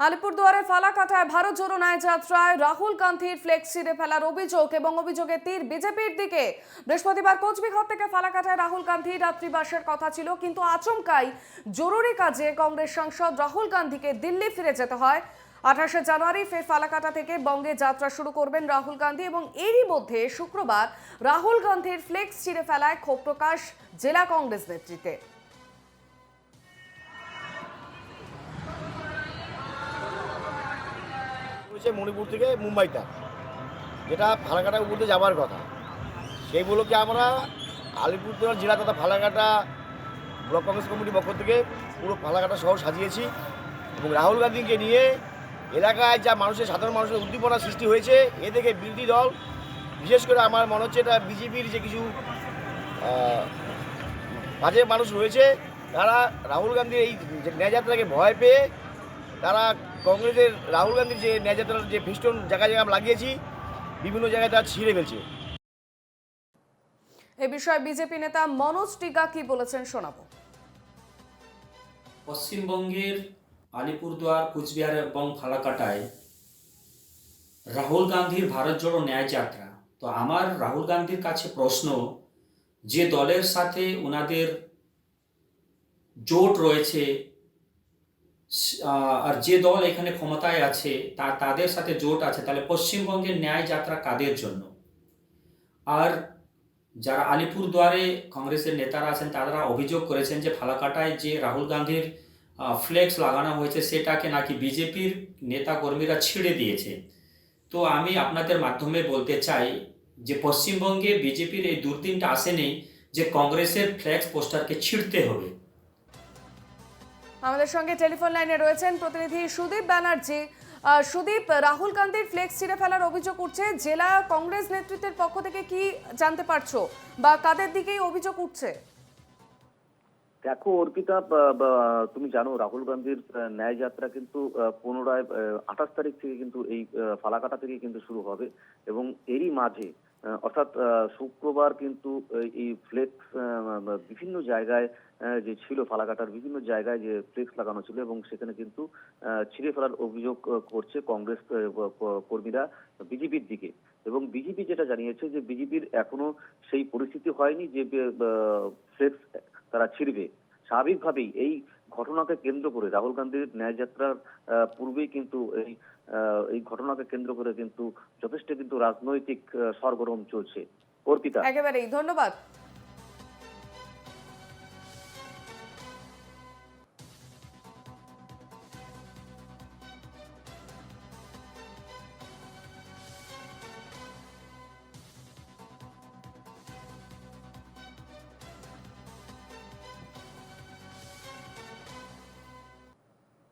আলিপুরদুয়ারের ফালাকাটায় ভারত জোড়ো ন্যায় যাত্রায় রাহুল গান্ধীর ফ্লেক্স ছিঁড়ে ফেলার অভিযোগ এবং অভিযোগের তীর বিজেপির দিকে। বৃহস্পতিবার কোচবিহার থেকে ফালাকাটায় রাহুল গান্ধী রাত্রিবাসের কথা ছিল, কিন্তু আচমকাই জরুরি কাজে কংগ্রেস সাংসদ রাহুল গান্ধীকে দিল্লি ফিরে যেতে হয়। আঠাশে জানুয়ারি ফের ফালাকাটা থেকে বঙ্গে যাত্রা শুরু করবেন রাহুল গান্ধী এবং এরই মধ্যে শুক্রবার রাহুল গান্ধীর ফ্লেক্স ছিঁড়ে ফেলায় ক্ষোভ প্রকাশ জেলা কংগ্রেস নেতৃত্বে। হয়েছে মণিপুর থেকে মুম্বাইটা, যেটা ফালাকাটা উপরে যাওয়ার কথা। সেই আমরা আলিপুরদুয়ার জেলা তথা ফালাকাটা ব্লক কংগ্রেস কমিটির পক্ষ থেকে পুরো ফালাকাটা শহর সাজিয়েছি এবং রাহুল গান্ধীকে নিয়ে এলাকায় যা মানুষের, সাধারণ মানুষের উদ্দীপনা সৃষ্টি হয়েছে, এ থেকে বিরোধী দল, বিশেষ করে আমার মনে হচ্ছে এটা বিজেপির যে কিছু বাজে মানুষ রয়েছে, তারা রাহুল গান্ধীর এই ন্যায়যাত্রাকে ভয় পেয়ে তারা কংগ্রেসের রাহুল গান্ধীর যে ন্যায়যাত্রার যে ফিস্টন জায়গায় জায়গায় আমরা লাগিয়েছি বিভিন্ন জায়গায় তারা ছিঁড়ে ফেলছে। এ বিষয়ে বিজেপি নেতা মনোজ টিকা কি বলেছেন শোনাবো। পশ্চিমবঙ্গের আলিপুরদুয়ার কুচবিহার এবং ফালাকাটায় রাহুল গান্ধীর ভারত জোড়ো ন্যায় যাত্রা। তো আমার রাহুল গান্ধীর কাছে প্রশ্ন যে দলের সাথে ওনাদের জোট রয়েছে আর যে দল এখানে ক্ষমতায় আছে, তা, তাদের সাথে জোট আছে, তাহলে পশ্চিমবঙ্গের ন্যায় যাত্রা কাদের জন্য? আর যারা আলিপুরদুয়ারে কংগ্রেসের নেতারা আছেন, তারা অভিযোগ করেছেন যে ফালাকাটায় যে রাহুল গান্ধীর ফ্লেক্স লাগানো হয়েছে, সেটাকে নাকি বিজেপির নেতা কর্মীরা ছিঁড়ে দিয়েছে। তো আমি আপনাদের মাধ্যমে বলতে চাই যে পশ্চিমবঙ্গে বিজেপির এই দুর্দিনটা আসেনি যে কংগ্রেসের ফ্লেক্স পোস্টারকে ছিঁড়তে হবে। আমাদের সঙ্গে টেলিফোন লাইনে রয়েছেন প্রতিনিধি সুদীপ ব্যানার্জি। সুদীপ, রাহুল গান্ধীর ফ্লেক্স ছিঁড়ে ফেলার অভিযোগ উঠছে। জেলা কংগ্রেস নেতৃত্বের পক্ষ থেকে কি জানতে পারছ? বা কাদের দিকেই অভিযোগ উঠছে? দেখো, অর্পিতা তুমি জানো, রাহুল গান্ধীর ন্যায় যাত্রা কিন্তু পুনরায় আঠাশ তারিখ থেকে কিন্তু এই ফালাকাটা থেকে কিন্তু শুরু হবে। এবং এরই মাঝে অর্থাৎ শুক্রবার কিন্তু এই- ফ্লেক্স বিভিন্ন জায়গায় যে ছিল ফালাকাটার বিভিন্ন জায়গায় যে ফ্লেক্স লাগানো ছিল এবং সেখানে কিন্তু ছিঁড়ে ফেলার অভিযোগ করছে কংগ্রেস কর্মীরা বিজেপির দিকে। এবং বিজেপি যেটা জানিয়েছে যে বিজেপির এখনও সেই পরিস্থিতি হয়নি যে ফ্লেক্স তারা ছিঁড়বে। স্বাভাবিকভাবেই এই ঘটনাকে কেন্দ্র করে রাহুল গান্ধীর ন্যায়যাত্রার আহ, পূর্বেই কিন্তু এই এই ঘটনাকে কেন্দ্র করে কিন্তু যথেষ্ট কিন্তু রাজনৈতিক সরগরম চলছে। অর্পিতা। একেবারেই ধন্যবাদ।